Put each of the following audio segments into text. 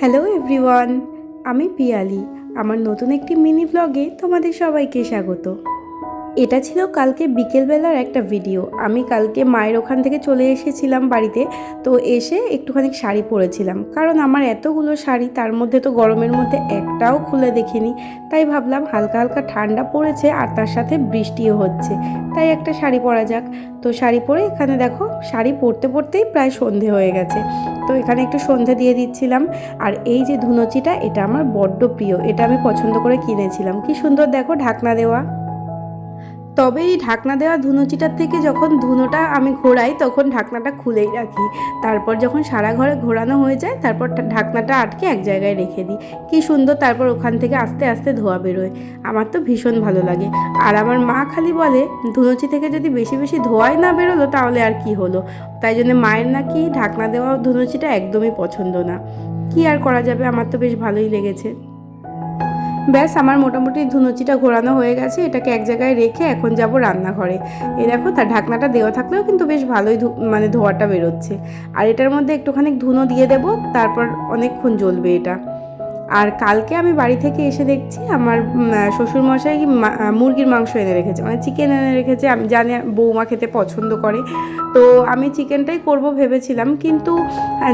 Hello everyone আমি পিয়ালি। আমার নতুন একটি মিনি ব্লগে তোমাদের সবাইকে স্বাগত। এটা ছিল কালকে বিকেলবেলার একটা ভিডিও আমি কালকে মায়ের ওখান থেকে চলে এসেছিলাম বাড়িতে, তো এসে একটুখানি শাড়ি পরেছিলাম। কারণ আমার এতগুলো শাড়ি, তার মধ্যে তো গরমের মধ্যে একটাও খুলে দেখিনি। তাই ভাবলাম হালকা হালকা ঠান্ডা পড়েছে আর তার সাথে বৃষ্টিও হচ্ছে। তাই একটা শাড়ি পরা যাক। তো শাড়ি পরে এখানে দেখো, শাড়ি পরতে পরতেই প্রায় সন্ধে হয়ে গেছে। তো এখানে একটু সন্ধে দিয়ে দিচ্ছিলাম। আর এই যে ধুনোচিটা, এটা আমার বড্ড প্রিয়। এটা আমি পছন্দ করে কিনেছিলাম। কি সুন্দর দেখো ঢাকনা দেওয়া। তবে এই ঢাকনা দেওয়া ধুনোচিটার থেকে যখন ধুনোটা আমি ঘোরাই, তখন ঢাকনাটা খুলেই রাখি। তারপর যখন সারা ঘরে ঘোরানো হয়ে যায়, তারপর ঢাকনাটা আটকে এক জায়গায় রেখে দিই। কি সুন্দর তারপর ওখান থেকে আস্তে আস্তে ধোয়া বেরোয়। আমার তো ভীষণ ভালো লাগে। আর আমার মা খালি বলে, ধুনোচি থেকে যদি বেশি বেশি ধোয়াই না বেরোলো, তাহলে আর কি হলো? তাই জন্য মায়ের নাকি ঢাকনা দেওয়া ধুনোচিটা একদমই পছন্দ না। কি আর করা যাবে? আমার তো বেশ ভালোই লেগেছে। ব্যাস, আমার মোটামুটি ধুনুচিটা ঘোরানো হয়ে গেছে, এটাকে এক জায়গায় রেখে এখন যাব রান্নাঘরে। এই দেখো, তার ঢাকনাটা দেওয়া থাকলেও কিন্তু বেশ ভালোই মানে ধোয়াটা বেরোচ্ছে। আর এটার মধ্যে একটুখানি ধুনো দিয়ে দেবো, তারপর অনেকক্ষণ জ্বলবে এটা। আর কালকে আমি বাড়ি থেকে এসে দেখছি আমার শ্বশুরমশাই মুরগির মাংস এনে রেখেছে মানে চিকেন এনে রেখেছে, আমি জানি বৌমা খেতে পছন্দ করে। তো আমি চিকেনটাই করব ভেবেছিলাম, কিন্তু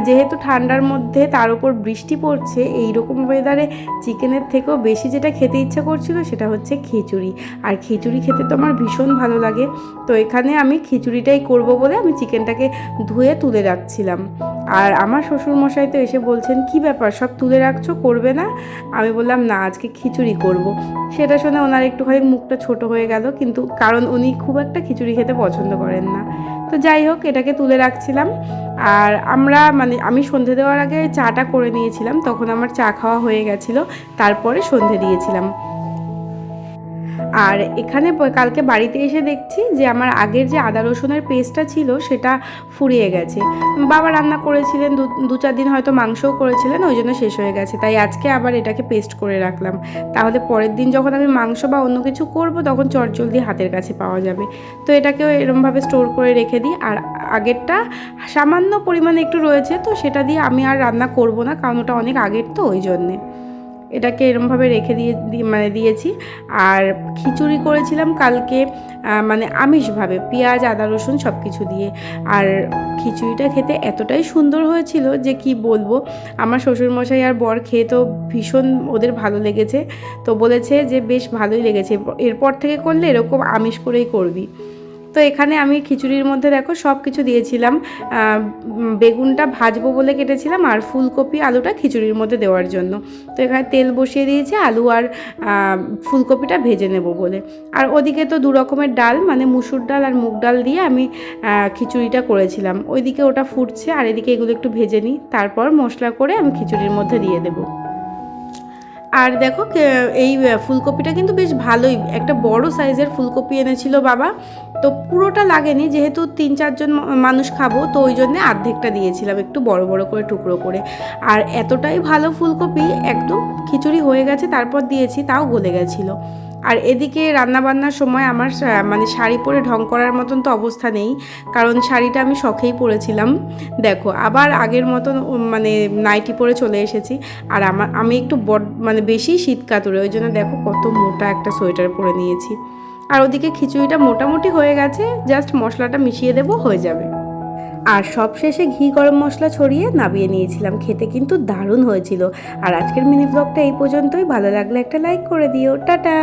যেহেতু ঠান্ডার মধ্যে তার উপর বৃষ্টি পড়ছে এই রকম ওয়েদারে চিকেনের থেকেও বেশি যেটা খেতে ইচ্ছা করছিল সেটা হচ্ছে খিচুড়ি। আর খিচুড়ি খেতে তো আমার ভীষণ ভালো লাগে। তো এখানে আমি খিচুড়িটাই করব বলে আমি চিকেনটাকে ধুয়ে তুলে রাখছিলাম। আর আমার শ্বশুরমশাই তো এসে বলছেন, কি ব্যাপার, সব তুলে রাখছো, করবে না। আমি বললাম, না, আজকে খিচুড়ি করব। সেটা শুনে ওনার একটুখানি মুখটা ছোট হয়ে গেল, কিন্তু কারণ উনি খুব একটা খিচুড়ি খেতে পছন্দ করেন না। তো যাই হোক, এটাকে তুলে রাখছিলাম। আর আমরা মানে আমি সন্ধে দেওয়ার আগে চাটা করে নিয়েছিলাম, তখন আমার চা খাওয়া হয়ে গেছিল, তারপরে সন্ধে দিয়েছিলাম। আর এখানে কালকে বাড়িতে এসে দেখছি যে আমার আগের যে আদা রসুনের পেস্টটা ছিল, সেটা ফুরিয়ে গেছে। বাবা রান্না করেছিলেন, দু চার দিন হয়তো মাংসও করেছিলেন, ওই জন্য শেষ হয়ে গেছে। তাই আজকে আবার এটাকে পেস্ট করে রাখলাম। তাহলে পরের দিন যখন আমি মাংস বা অন্য কিছু করব, তখন চটজলদি হাতের কাছে পাওয়া যাবে। তো এটাকেও এরমভাবে স্টোর করে রেখে দিই। আর আগেরটা সামান্য পরিমাণে একটু রয়েছে, তো সেটা দিয়ে আমি আর রান্না করব না, কারণ ওটা অনেক আগের তো, ওই জন্যে। এটাকে এরমভাবে রেখে দিয়ে মানে দিয়েছি। আর খিচুড়ি করেছিলাম কালকে মানে আমিষভাবে, পেঁয়াজ, আদা, রসুন সব কিছু দিয়ে। আর খিচুড়িটা খেতে এতটাই সুন্দর হয়েছিল যে কি বলব, আমার শ্বশুরমশাই আর বর খেয়ে তো ভীষণ ওদের ভালো লেগেছে। তো বলেছে যে বেশ ভালোই লেগেছে। এরপর থেকে করলে এরকম আমিষ করেই করবি। তো এখানে আমি খিচুড়ির মধ্যে দেখো সব কিছু দিয়েছিলাম বেগুনটা ভাজবো বলে কেটেছিলাম আর ফুলকপি আলুটা খিচুড়ির মধ্যে দেওয়ার জন্য। তো এখানে তেল বসিয়ে দিয়েছি, আলু আর ফুলকপিটা ভেজে নেব বলে। আর ওদিকে তো দু রকমের ডাল মানে মুসুর ডাল আর মুগ ডাল দিয়ে আমি খিচুড়িটা করেছিলাম। ওইদিকে ওটা ফুটছে আর এদিকে এগুলো একটু ভেজে নিই, তারপর মশলা করে আমি খিচুড়ির মধ্যে দিয়ে দেবো। আর দেখো এই ফুলকপিটা কিন্তু বেশ ভালোই। একটা বড় সাইজের ফুলকপি এনেছিল বাবা। তো পুরোটা লাগেনি, যেহেতু তিন, চারজন মানুষ খাব, তো ওই জন্যে অর্ধেকটা দিয়েছিলাম, একটু বড় বড় করে, টুকরো করে। আর এতটাই ভালো ফুলকপি, একদম খিচুড়ি হয়ে গেছে, তারপর দিয়েছি, তাও গলে গেছিল। আর এদিকে রান্নাবান্নার সময় আমার মানে শাড়ি পরে ঢং করার মতন তো অবস্থা নেই, কারণ শাড়িটা আমি শখেই পরেছিলাম। দেখো, আবার আগের মতন মানে নাইটি পরে চলে এসেছি। আর আমার আমি একটু বড মানে বেশি শীত কাতুরে, ওই জন্য দেখো কত মোটা একটা সোয়েটার পরে নিয়েছি। আর ওদিকে খিচুড়িটা মোটামুটি হয়ে গেছে, জাস্ট মশলাটা মিশিয়ে দেবো, হয়ে যাবে। আর সবশেষে ঘি গরম মশলা ছড়িয়ে নামিয়ে নিয়েছিলাম। খেতে কিন্তু দারুণ হয়েছিল। আর আজকের মিনি ব্লগটা এই পর্যন্তই। ভালো লাগলে একটা লাইক করে দিও। টাটা!